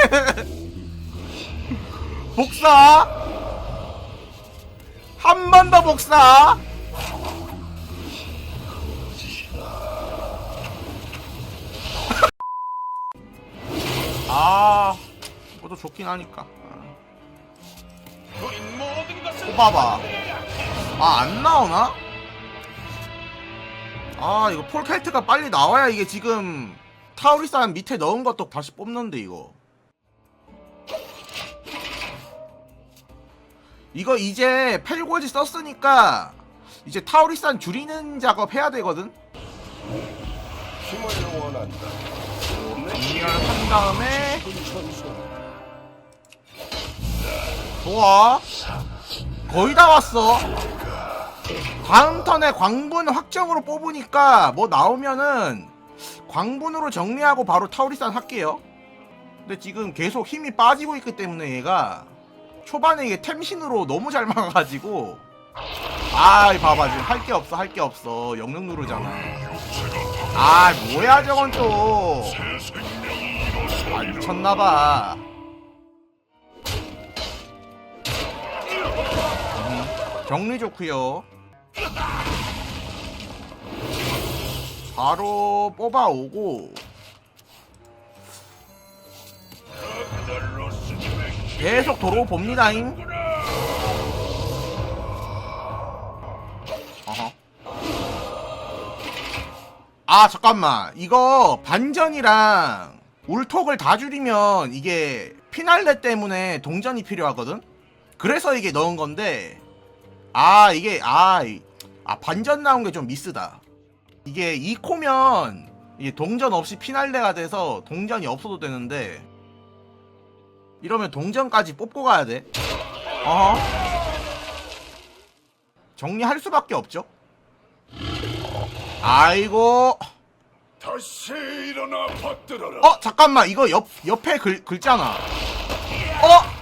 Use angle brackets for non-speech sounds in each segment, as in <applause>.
<laughs> 복사? 한 번 더 복사? <laughs> 아 그것도 좋긴 하니까. 뽑아봐. 아 안 나오나? 아 이거 폴켈트가 빨리 나와야 이게 지금 타우리산 밑에 넣은 것도 다시 뽑는데 이거 이거 이제 펠고지 썼으니까 이제 타우리산 줄이는 작업 해야 되거든 힘을 원한다. 정리를 한 다음에. 좋아 거의 다 왔어 다음 턴에 광분 확정으로 뽑으니까 뭐 나오면은 광분으로 정리하고 바로 타우리산 할게요 근데 지금 계속 힘이 빠지고 있기 때문에 얘가 초반에 이게 템신으로 너무 잘 막아가지고. 아이 봐봐 지금 할 게 없어 할 게 없어. 영능 누르잖아. 아 뭐야 저건 또. 아, 미쳤나봐. 정리 좋고요. 바로 뽑아오고 계속 도로 봅니다잉. 아 잠깐만. 이거 반전이랑 울톡을 다 줄이면 이게 피날레 때문에 동전이 필요하거든? 그래서 이게 넣은 건데 아 이게 아, 이- 아 반전 나온 게 좀 미스다. 이게 2코면 이게 동전 없이 피날레가 돼서 동전이 없어도 되는데 이러면 동전까지 뽑고 가야 돼. 어허. 정리할 수밖에 없죠? 아이고. 다시 일어나 받들어라. 어 잠깐만. 이거 옆 옆에 글 글자나. 어?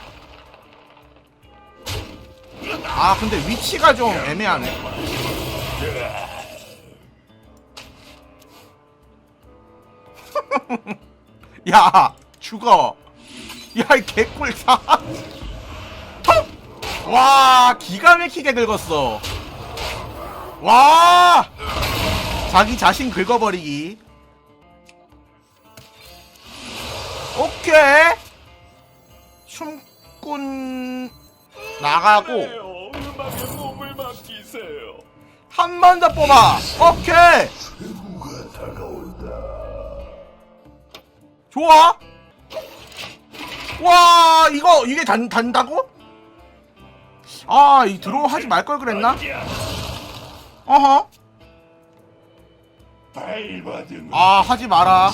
아 근데 위치가 좀 애매하네. <laughs> 야 죽어 야이 개꿀 사. 톡! 와 기가 막히게 긁었어. 와! 자기 자신 긁어버리기. 오케이. 춤꾼 나가고. 한 번 더 뽑아. 오케이. 좋아 와 이거 이게 단, 단다고? 아이 드로우 하지 말 걸 그랬나? 어허 아 하지 마라.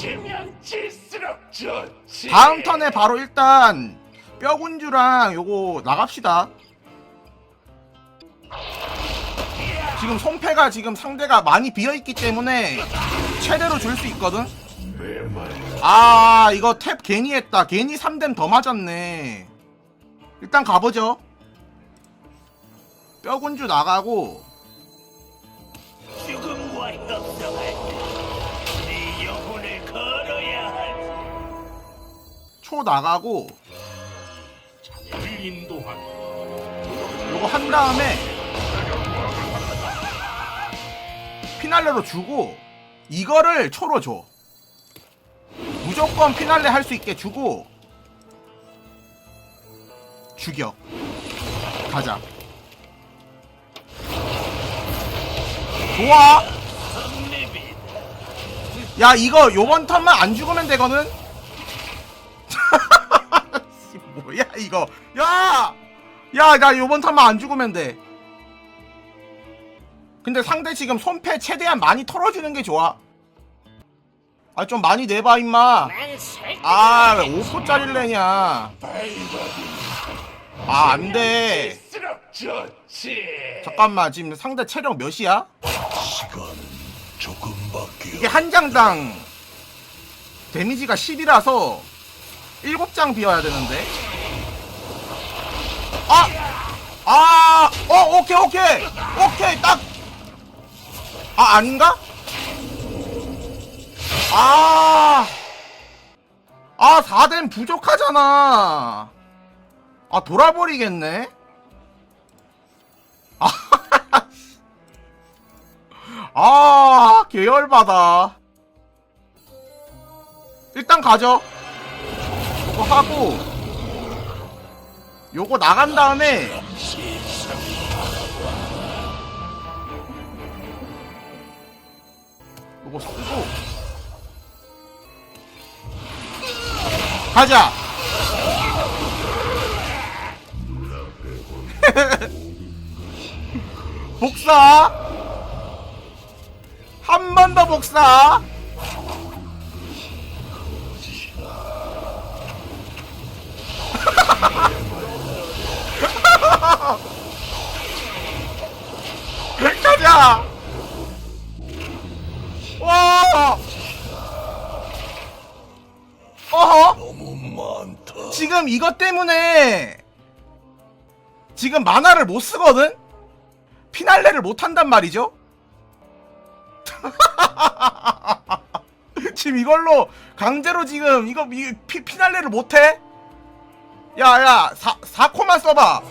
다음 턴에 바로 일단 뼈군주랑 요거 나갑시다. 지금 손패가 지금 상대가 많이 비어있기 때문에 최대로 줄 수 있거든? 아 이거 탭 괜히 했다. 괜히 3댐 더 맞았네. 일단 가보죠. 뼈군주 나가고. 죽음과 협상할 네 영혼을 걸어야 하지. 초 나가고. 인도하고 요거 한 다음에 피날레로 주고 이거를 초로 줘 무조건 피날레 할 수 있게 주고 죽여. 가자. 좋아. 야 이거 요번 턴만 안 죽으면 되거든? <laughs> 씨, 뭐야 이거. 야 야 나 요번 턴만 안 죽으면 돼. 근데 상대 지금 손패 최대한 많이 털어주는 게 좋아 아 좀 많이 내봐 임마 아 왜 5포짜리를 내냐 아 안돼 질수록 좋지. 잠깐만 지금 상대 체력 몇이야? 이게 한 장당 데미지가 10이라서 7장 비워야 되는데 아! 아! 어 오케이 오케이 오케이 딱! 아 아닌가? 아! 아아 4댐 부족하잖아. 아 돌아버리겠네? 아, <laughs> 아 계열받아 일단 가죠. 요거 하고 요거 나간 다음에 요거 쓰고 가자. <laughs> 복사. 한 번 더 복사. <laughs> 가자. 와. 어허. 지금 이것 때문에 지금 만화를 못 쓰거든? 피날레를 못 한단 말이죠? <laughs> 지금 이걸로 강제로 지금 이거 이, 피, 피날레를 못 해? 야, 야, 4, 4코만 써봐. 오!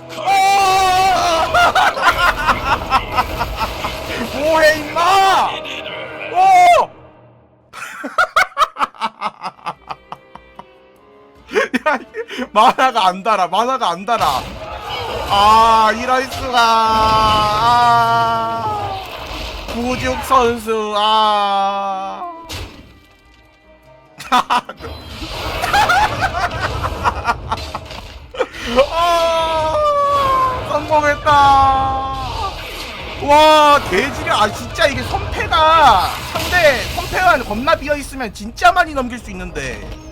뭐해, 임마! 만화가 안 달아, 만화가 안 달아. 아, 이럴 수가. 아, 부죽 선수, 아. <laughs> 아, 성공했다. 와, 개지려. 아, 진짜 이게 선패가 상대 선패가 겁나 비어 있으면 진짜 많이 넘길 수 있는데.